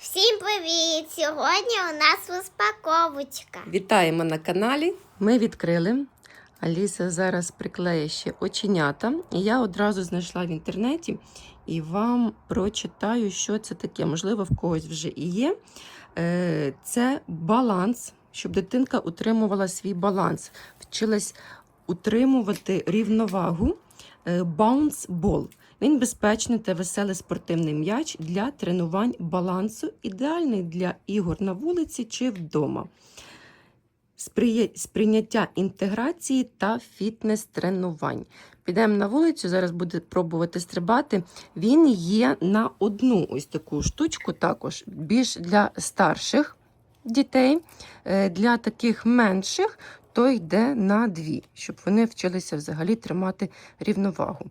Всім привіт! Сьогодні у нас розпаковочка. Вітаємо на каналі. Ми відкрили. Аліса зараз приклеє ще оченята. І я одразу знайшла в інтернеті і вам прочитаю, що це таке. Можливо, в когось вже і є. Е, Це баланс, щоб дитинка утримувала свій баланс, вчилась утримувати рівновагу. Е, Bounce Ball. Він безпечний та веселий спортивний м'яч для тренувань балансу, ідеальний для ігор на вулиці чи вдома. Сприйняття інтеграції та фітнес-тренувань. Підемо на вулицю, зараз буде пробувати стрибати. Він є на одну ось таку штучку, також більш для старших дітей, Е, для таких менших, то йде на дві, щоб вони вчилися взагалі тримати рівновагу.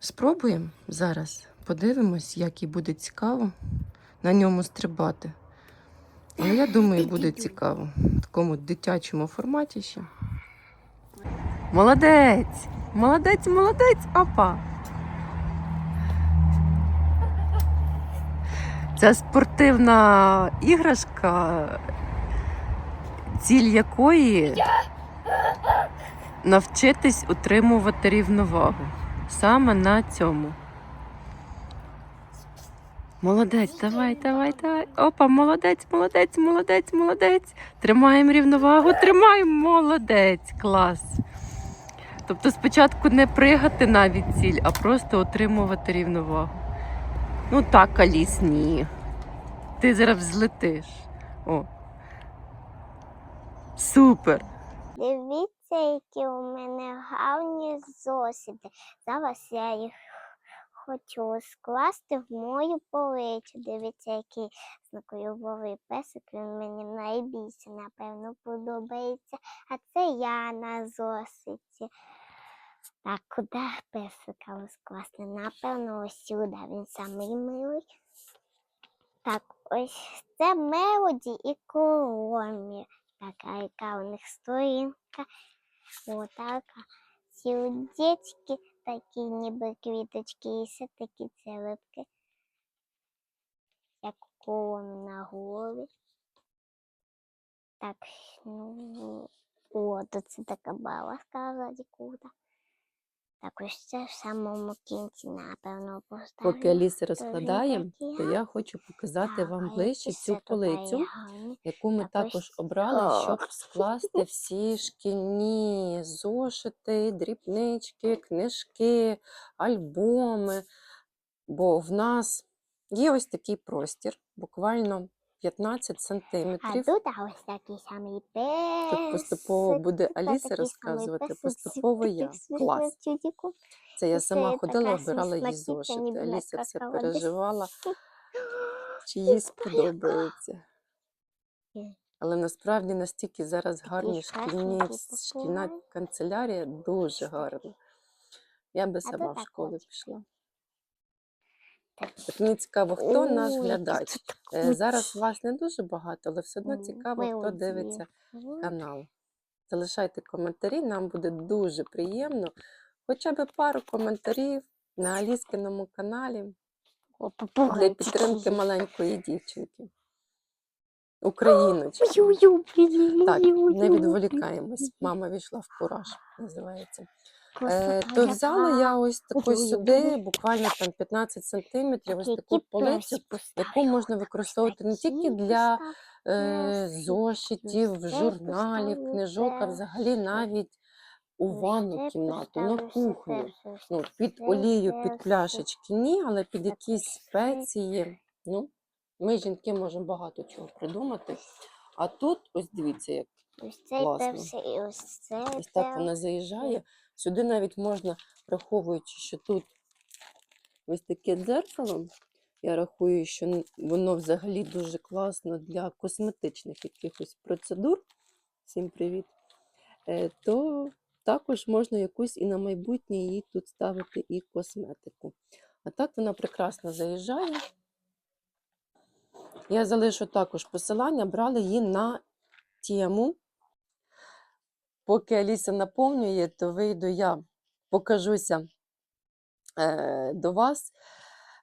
Спробуємо зараз. Подивимось, як їй буде цікаво на ньому стрибати. Ну, я думаю, буде цікаво в такому дитячому форматі ще. Молодець! Молодець, молодець! Опа! Це спортивна іграшка, ціль якої навчитись утримувати рівновагу. Саме на цьому. Молодець, давай, давай, давай. Опа, молодець, молодець, молодець, молодець. Тримаємо рівновагу, тримаємо, молодець, клас. Тобто спочатку не пригати навіть ціль, а просто отримувати рівновагу. Ну так, Аліс, ні. Ти зараз взлетиш. О. Супер! Дивіться, які у мене гарні зошити. Зараз я їх хочу скласти в мою полицю. Дивіться, який знакойовий песик. Він мені найбільше, напевно, подобається. А це я на зошиті. Так, куди песика скласти? Напевно, ось сюди. Він самий милий. Так, ось це Мелоді і Коломі. Така, яка у них сторінка. Отака. Сердечки, такі ніби квіточки, і все такі целепки. Як колон на голові. Так, ну, о, тут це така баласка ззаді кута. Так, ось це в самому кінці, напевно, поставлю. Поки Аліса Дуже розкладає, то я хочу показати вам ближче цю полицю. яку ми Так, також обрали, щоб скласти всі шкільні зошити, дрібнички, книжки, альбоми. Бо в нас є ось такий простір, буквально 15 А сантиметрів. тут ось такий самий песик. Тут поступово буде Аліса розказувати, поступово я. Клас. Це я сама ходила, обирала їй зошити. Аліса все переживала, чи їй сподобається. Але насправді настільки зараз гарні шкільні шкільна канцелярія дуже гарна. Я би сама в школу пішла. Так. Мені цікаво, хто наш глядач. Е. Зараз вас не дуже багато, але все одно цікаво, хто дивиться канал. Залишайте коментарі, нам буде дуже приємно. Хоча б пару коментарів на Аліскиному каналі для підтримки маленької дівчинки. Україночки. Так, не відволікаємось. Мама війшла в кураж, називається. Е, то взяла я ось таку сюди, буквально там 15 сантиметрів, ось таку полицю, яку можна використовувати не тільки для е, зошитів, журналів, книжок, а взагалі навіть у ванну кімнату, на кухню. Ну, під олію, під пляшечки ні, але під якісь спеції. Ну, ми, жінки, можемо багато чого придумати. А тут, ось дивіться, як Ось цей перший і ось цей Ось так вона заїжджає. Сюди навіть можна, враховуючи, що тут ось таке дзеркало. Я рахую, що воно взагалі дуже класно для косметичних якихось процедур. Всім привіт. Е, То також можна якусь і на майбутнє їй тут ставити і косметику. А так вона прекрасно заїжджає. Я залишу також посилання, брали її на тему. Поки Аліса наповнює, то вийду я, покажуся е, до вас.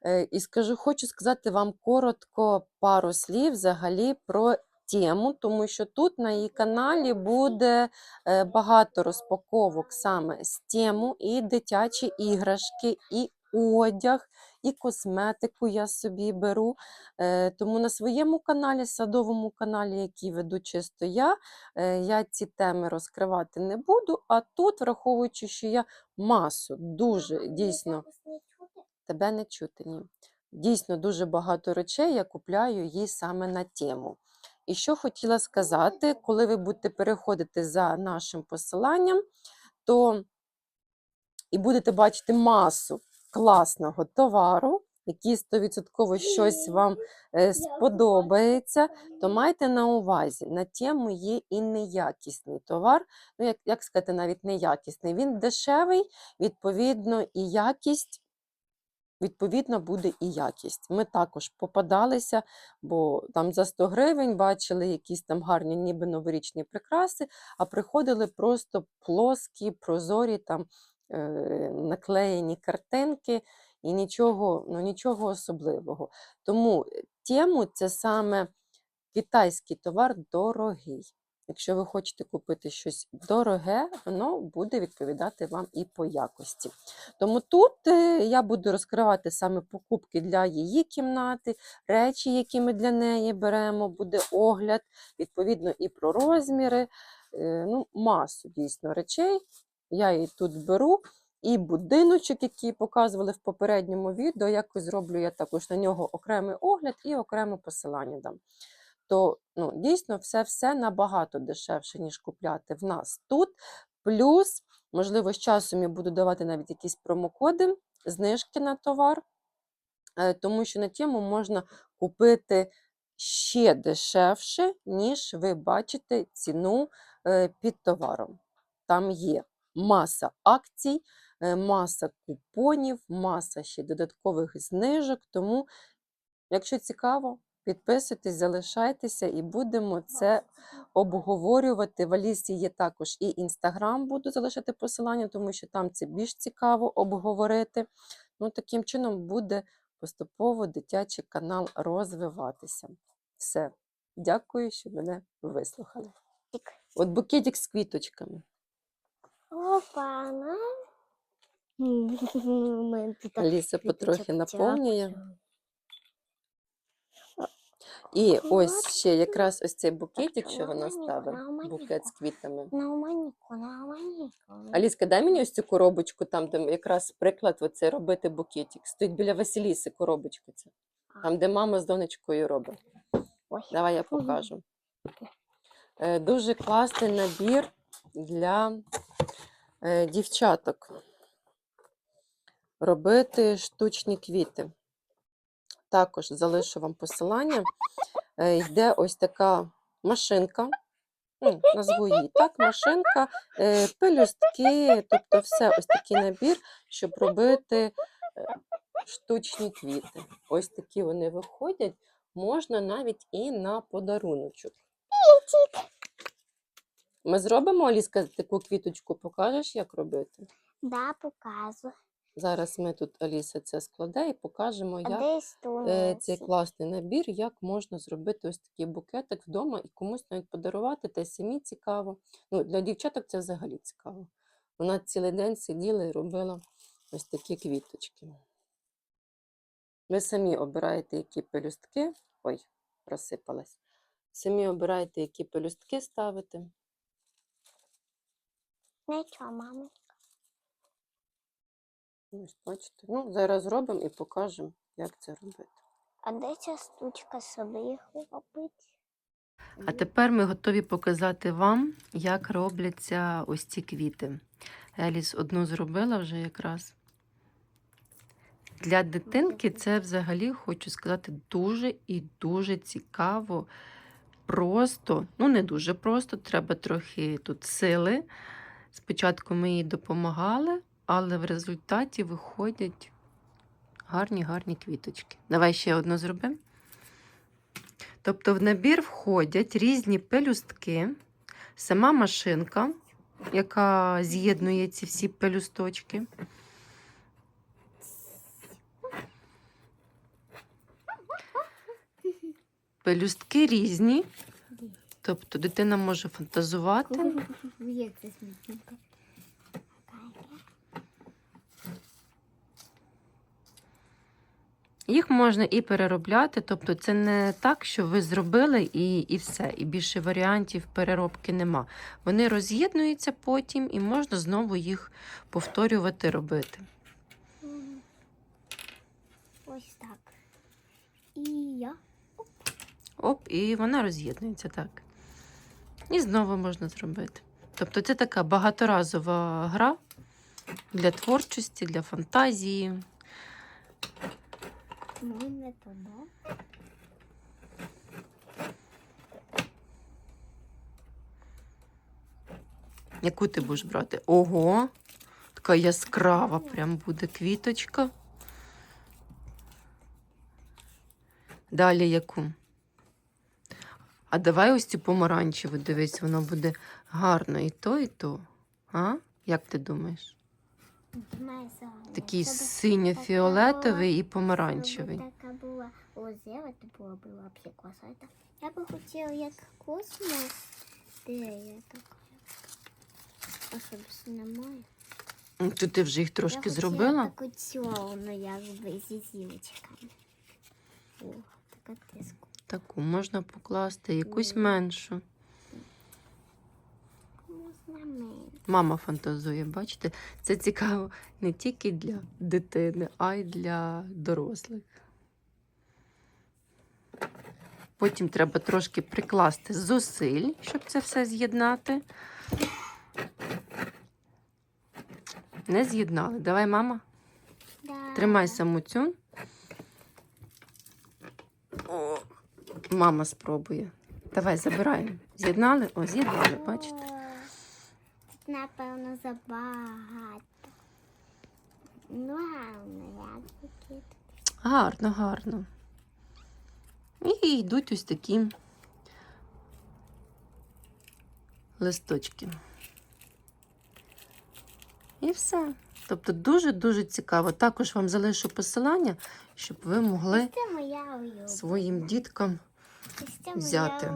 Е, І скажу, хочу сказати вам коротко пару слів взагалі про тему, тому що тут на її каналі буде е, багато розпаковок саме з тему, і дитячі іграшки, і одяг, і косметику я собі беру. Е, Тому на своєму каналі, садовому каналі, який веду чисто я, е, я ці теми розкривати не буду. А тут, враховуючи, що я масу дуже дійсно. Тебе не чути, ні. Дійсно, дуже багато речей я купляю їй саме на тему. І що хотіла сказати, коли ви будете переходити за нашим посиланням, то і будете бачити масу класного товару, який 100% щось вам е, сподобається, то майте на увазі, на тему є і неякісний товар. Ну, як, як сказати, навіть неякісний. Він дешевий, відповідно, і якість відповідно буде і якість. Ми також попадалися, бо там за 100 гривень бачили якісь там гарні, ніби новорічні прикраси, а приходили просто плоскі, прозорі там наклеєні картинки і нічого, ну, нічого особливого. Тому е, тему це саме китайський товар дорогий. Якщо ви хочете купити щось дороге, воно буде відповідати вам і по якості. Тому тут е, я буду розкривати саме покупки для її кімнати, речі, які ми для неї беремо, буде огляд, відповідно, і про розміри. е, Ну, масу дійсно речей. Я її тут беру. І будиночок, який показували в попередньому відео, якось зроблю я також на нього окремий огляд і окреме посилання дам. То ну, дійсно все-все набагато дешевше, ніж купляти в нас тут. Плюс, можливо, з часом я буду давати навіть якісь промокоди, знижки на товар, е, тому що на тему можна купити ще дешевше, ніж ви бачите ціну е, під товаром. Там є маса акцій, е, маса купонів, маса ще додаткових знижок. Тому, якщо цікаво, підписуйтесь, залишайтеся і будемо це обговорювати. В Алісі є також і інстаграм, буду залишати посилання, тому що там це більш цікаво обговорити. Ну, таким чином буде поступово дитячий канал розвиватися. Все. Дякую, що мене вислухали. От букетик з квіточками. Опа-на. М, у мене тут так Аліса потрохи наповнює. І ось ще якраз ось цей букетик, що вона ставить, букет з квітами. На уманіку, на. Аліска, дай мені ось цю коробочку, там, де якраз приклад оце робити букетик. Стоїть біля Василіси коробочка ця. Там, де мама з донечкою робить. Давай я покажу. Дуже класний набір для дівчаток. Робити штучні квіти. Також залишу вам посилання. Е, Йде ось така машинка. Ну, назву її так, машинка, е, пелюстки, тобто все ось такий набір, щоб робити е, штучні квіти. Ось такі вони виходять. Можна навіть і на подаруночок. Ми зробимо, Аліска, таку квіточку, покажеш, як робити? Да, показую. Зараз ми тут Аліса це складе і покажемо, А як е, цей класний набір, як можна зробити ось такий букетик вдома і комусь навіть подарувати, та й самі цікаво. Ну, для дівчаток це взагалі цікаво. Вона цілий день сиділа і робила ось такі квіточки. Ви самі обираєте, які пелюстки. Ой, розсипалась. Самі обираєте, які пелюстки ставити. Нічого, мами. Ось бачите. Ну, зараз зробимо і покажемо, як це робити. А де ця штучка собі їх робить? А тепер ми готові показати вам, як робляться ось ці квіти. Еліс одну зробила вже якраз. Для дитинки це взагалі, хочу сказати, дуже і дуже цікаво. Просто, ну не дуже просто, треба трохи тут сили. Спочатку ми їй допомагали, але в результаті виходять гарні-гарні квіточки. Давай ще одну зробимо. Тобто, в набір входять різні пелюстки, сама машинка, яка з'єднує ці всі пелюсточки. Пелюстки різні, тобто дитина може фантазувати. Як це смішненько. Їх можна і переробляти, тобто це не так, що ви зробили і, і все, і більше варіантів переробки нема. Вони роз'єднуються потім і можна знову їх повторювати робити. Ось так. І я. Оп, і вона роз'єднується так. І знову можна зробити. Тобто це така багаторазова гра для творчості, для фантазії. Мой не туди. Яку ти будеш брати? Ого! Така яскрава прям буде квіточка. Далі яку? А давай ось цю помаранчеву, дивись, воно буде гарно і то, і то. А? Як ти думаєш? Такий синьо-фіолетовий і помаранчевий. така була озера, то було б взагалі. Я би хотіла як космос. Де я така? Більше немає? Ну, То ти вже їх трошки я зробила? таку чорну, якби зі зірочками. О, така тиску. Таку можна покласти, якусь меншу. Мама фантазує, бачите? Це цікаво не тільки для дитини, а й для дорослих. Потім треба трошки прикласти зусиль, щоб це все з'єднати. Не з'єднали. Давай, мама, Да. тримай саму цю. Мама спробує. Давай, забираємо. З'єднали? О, з'єднали, бачите? Тут, напевно, забагато. Ну, гарно, як. Гарно, гарно. І йдуть ось такі листочки. І все. Тобто дуже-дуже цікаво. Також вам залишу посилання, щоб ви могли своїм діткам. Взяти.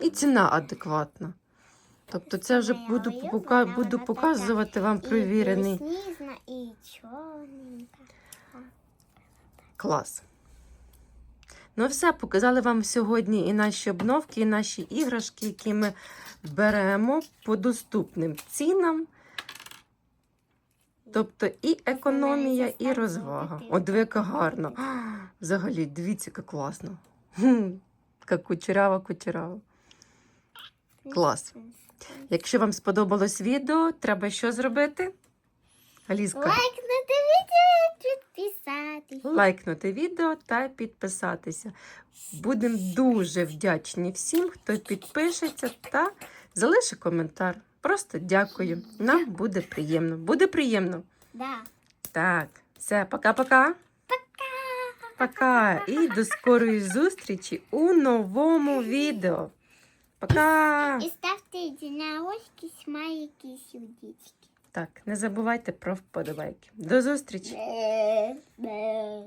І ціна адекватна. Тобто, це вже буду, пока, буду показувати вам І провірений і чорненька. Клас. Ну, все, показали вам сьогодні і наші обновки, і наші іграшки, які ми беремо по доступним цінам. Тобто і економія, і розвага. От яка гарно. Взагалі, дивіться, яка класно. Хм, Яка кучерява, кучерява. Клас. Якщо вам сподобалось відео, треба що зробити? Аліска, Лайкнути відео, підписатись. лайкнути відео та підписатися. Будемо дуже вдячні всім, хто підпишеться та залишить коментар. Просто дякую. Нам буде приємно. Буде приємно. Да. Так, все, пока-пока. Пока і до скорої зустрічі у новому відео. Пока! І ставте дінаочки, смайлики і сердечки. Так, не забувайте про вподобайки. До зустрічі! Бе, бе.